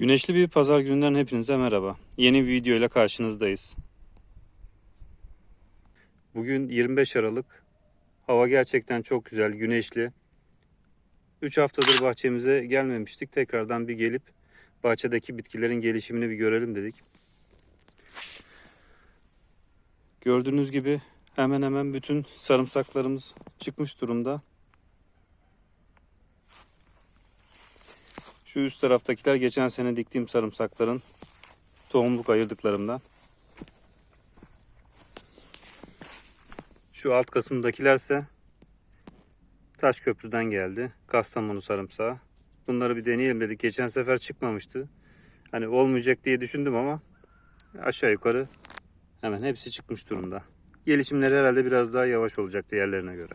Güneşli bir pazar gününden hepinize merhaba. Yeni bir video ile karşınızdayız. Bugün 25 Aralık. Hava gerçekten çok güzel, güneşli. 3 haftadır bahçemize gelmemiştik. Tekrardan bir gelip bahçedeki bitkilerin gelişimini bir görelim dedik. Gördüğünüz gibi hemen hemen bütün sarımsaklarımız çıkmış durumda. Şu üst taraftakiler geçen sene diktiğim sarımsakların tohumluk ayırdıklarımdan. Şu alt kısımdakilerse taş köprüden geldi. Kastamonu sarımsağı. Bunları bir deneyelim dedik. Geçen sefer çıkmamıştı. Hani olmayacak diye düşündüm ama aşağı yukarı hemen hepsi çıkmış durumda. Gelişimleri herhalde biraz daha yavaş olacak diğerlerine göre.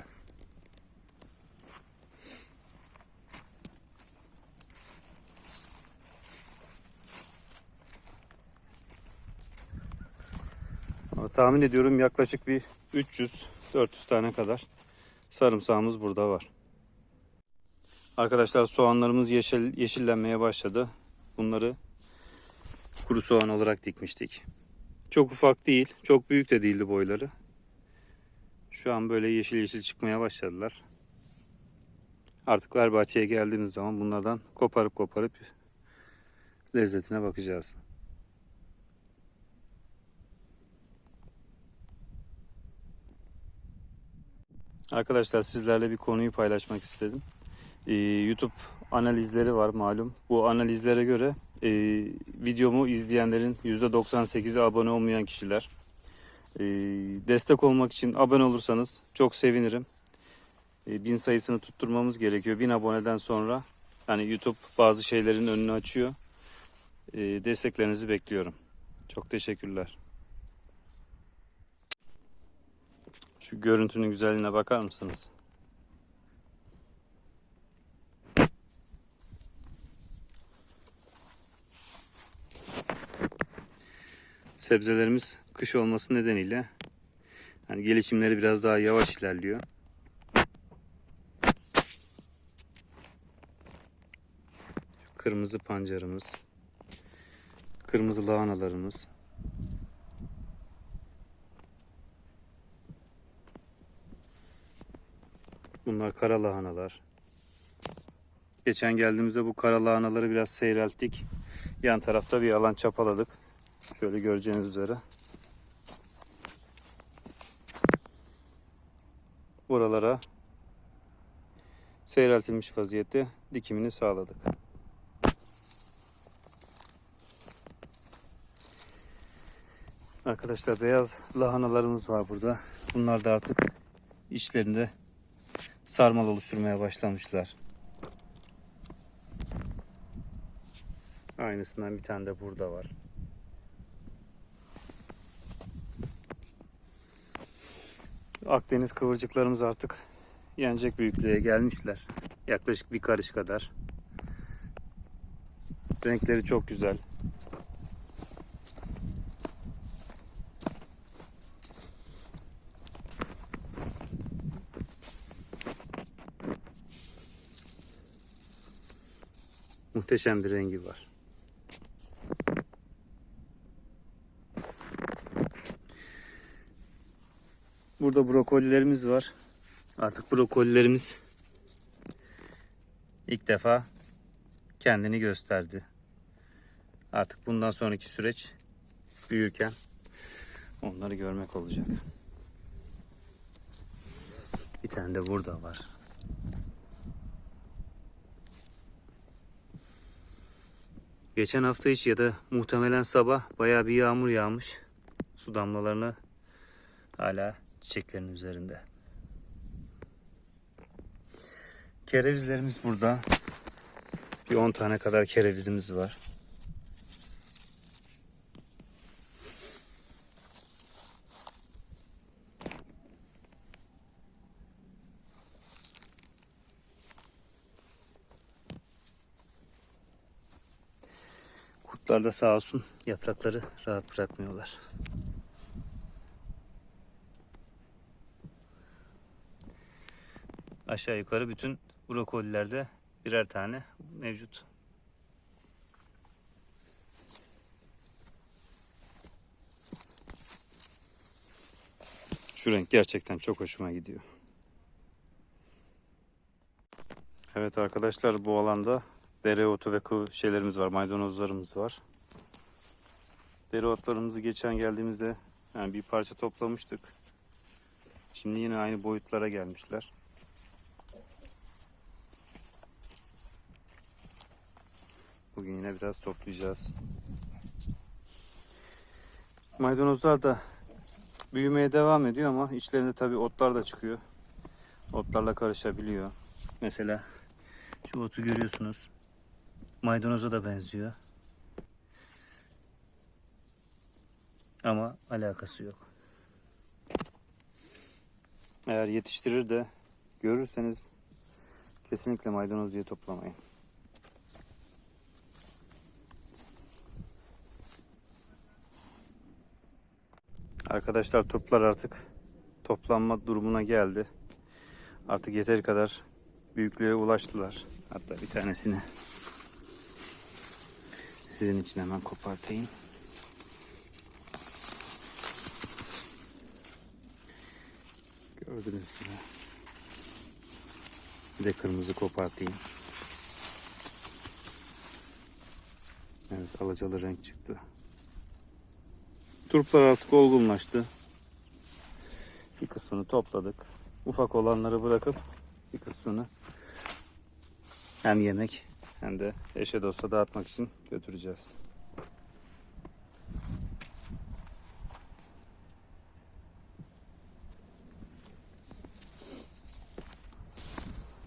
Tahmin ediyorum yaklaşık bir 300-400 tane kadar sarımsağımız burada var. Arkadaşlar soğanlarımız yeşil, yeşillenmeye başladı. Bunları kuru soğan olarak dikmiştik. Çok ufak değil, çok büyük de değildi boyları. Şu an böyle yeşil yeşil çıkmaya başladılar. Artık ver bahçeye geldiğimiz zaman bunlardan koparıp koparıp lezzetine bakacağız. Arkadaşlar sizlerle bir konuyu paylaşmak istedim. Ee, YouTube analizleri var malum. Bu analizlere göre e, videomu izleyenlerin %98'i abone olmayan kişiler. Ee, destek olmak için abone olursanız çok sevinirim. Ee, bin sayısını tutturmamız gerekiyor. Bin aboneden sonra yani YouTube bazı şeylerin önünü açıyor. Ee, desteklerinizi bekliyorum. Çok teşekkürler. Şu görüntünün güzelliğine bakar mısınız? Sebzelerimiz kış olması nedeniyle yani gelişimleri biraz daha yavaş ilerliyor. Şu kırmızı pancarımız, kırmızı lahanalarımız, Bunlar kara lahanalar. Geçen geldiğimizde bu kara lahanaları biraz seyrelttik. Yan tarafta bir alan çapaladık. Şöyle göreceğiniz üzere. Buralara seyreltilmiş vaziyette dikimini sağladık. Arkadaşlar beyaz lahanalarımız var burada. Bunlar da artık içlerinde sarmal oluşturmaya başlamışlar. Aynısından bir tane de burada var. Akdeniz kıvırcıklarımız artık yenecek büyüklüğe gelmişler. Yaklaşık bir karış kadar. Renkleri çok güzel. Muhteşem bir rengi var. Burada brokolilerimiz var. Artık brokolilerimiz ilk defa kendini gösterdi. Artık bundan sonraki süreç büyürken onları görmek olacak. Bir tane de burada var. Geçen hafta hiç ya da muhtemelen sabah bayağı bir yağmur yağmış. Su damlalarını hala çiçeklerin üzerinde. Kerevizlerimiz burada. Bir 10 tane kadar kerevizimiz var. Kurtlar da sağ olsun yaprakları rahat bırakmıyorlar. Aşağı yukarı bütün brokolilerde birer tane mevcut. Şu renk gerçekten çok hoşuma gidiyor. Evet arkadaşlar bu alanda dereotu ve kıv şeylerimiz var, maydanozlarımız var. Dereotlarımızı geçen geldiğimizde yani bir parça toplamıştık. Şimdi yine aynı boyutlara gelmişler. Bugün yine biraz toplayacağız. Maydanozlar da büyümeye devam ediyor ama içlerinde tabii otlar da çıkıyor. Otlarla karışabiliyor. Mesela şu otu görüyorsunuz. Maydanoza da benziyor. Ama alakası yok. Eğer yetiştirir de görürseniz kesinlikle maydanoz diye toplamayın. Arkadaşlar toplar artık toplanma durumuna geldi. Artık yeteri kadar büyüklüğe ulaştılar. Hatta bir tanesini sizin için hemen kopartayım. Gördünüz mü? Bir de kırmızı kopartayım. Evet alacalı renk çıktı. Turplar artık olgunlaştı. Bir kısmını topladık. Ufak olanları bırakıp bir kısmını hem yemek hem de eşe dosta dağıtmak için götüreceğiz.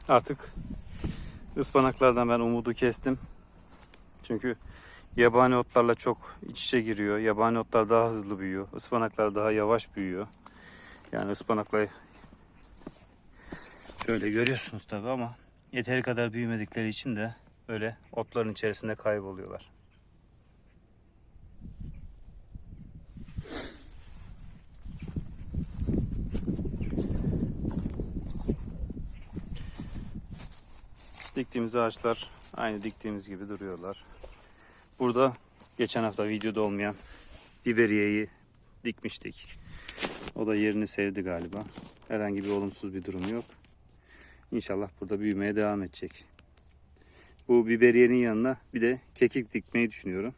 Artık ıspanaklardan ben umudu kestim. Çünkü yabani otlarla çok iç içe giriyor. Yabani otlar daha hızlı büyüyor. Ispanaklar daha yavaş büyüyor. Yani ıspanakla şöyle görüyorsunuz tabi ama yeteri kadar büyümedikleri için de böyle otların içerisinde kayboluyorlar. Diktiğimiz ağaçlar aynı diktiğimiz gibi duruyorlar. Burada geçen hafta videoda olmayan biberiyeyi dikmiştik. O da yerini sevdi galiba. Herhangi bir olumsuz bir durum yok. İnşallah burada büyümeye devam edecek. Bu biberiyenin yanına bir de kekik dikmeyi düşünüyorum.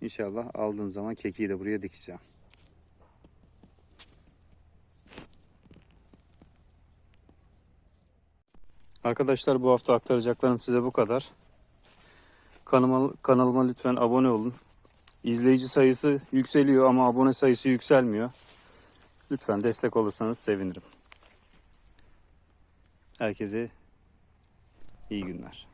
İnşallah aldığım zaman kekiği de buraya dikeceğim. Arkadaşlar bu hafta aktaracaklarım size bu kadar. Kanalıma, kanalıma lütfen abone olun. İzleyici sayısı yükseliyor ama abone sayısı yükselmiyor. Lütfen destek olursanız sevinirim. Herkese iyi günler.